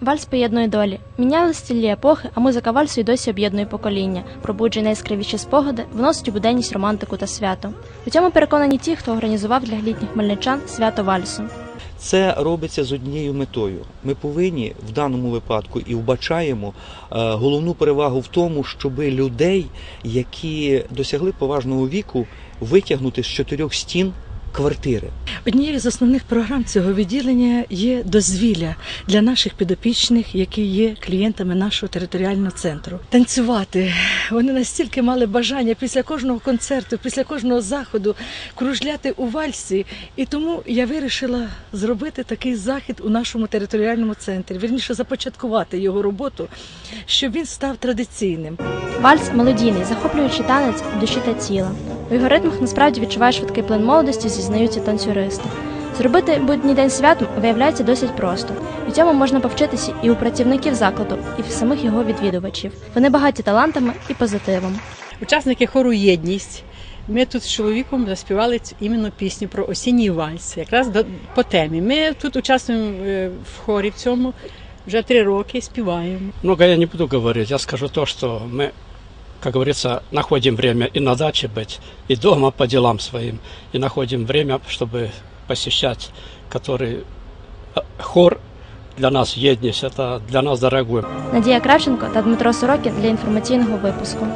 Вальс поєднує долі. Міняли стілі епохи, а музика вальсу й досі об'єднує покоління, пробуджує найяскравіші спогади, вносить у буденність романтику та свято. У цьому переконані ті, хто організував для літніх хмельничан свято вальсу. Це робиться з однією метою. Ми повинні в даному випадку і вбачаємо е, головну перевагу в тому, щоб людей, які досягли поважного віку, витягнути з чотирьох стін квартири. Однією з основних програм цього відділення є дозвілля для наших підопічних, які є клієнтами нашого територіального центру. Танцювати вони настільки мали бажання після кожного концерту, після кожного заходу кружляти у вальсі. І тому я вирішила зробити такий захід у нашому територіальному центрі. Вірніше започаткувати його роботу, щоб він став традиційним. Вальс мелодійний, захоплюючий танець душі та тіла. У його ритмах насправді відчуваєш швидкий плин молодості, зізнаються танцюристи. Зробити будній день святом виявляється досить просто. І цьому можна повчитися і у працівників закладу, і в самих його відвідувачів. Вони багаті талантами і позитивом. Учасники хору Єдність. Ми тут з чоловіком заспівали іменно пісню про осінній вальс, якраз до, по темі. Ми тут участвуємо е, в хорі в цьому вже три роки, співаємо. Много я не буду говорить, я скажу то, что мы, как говорится, находим время и на даче быть, и дома по делам своим, и находим время, чтобы посещать, который э, хор для нас едность, это для нас дорогой. Надія Кравченко та Дмитро Сорокін для інформаційного випуску.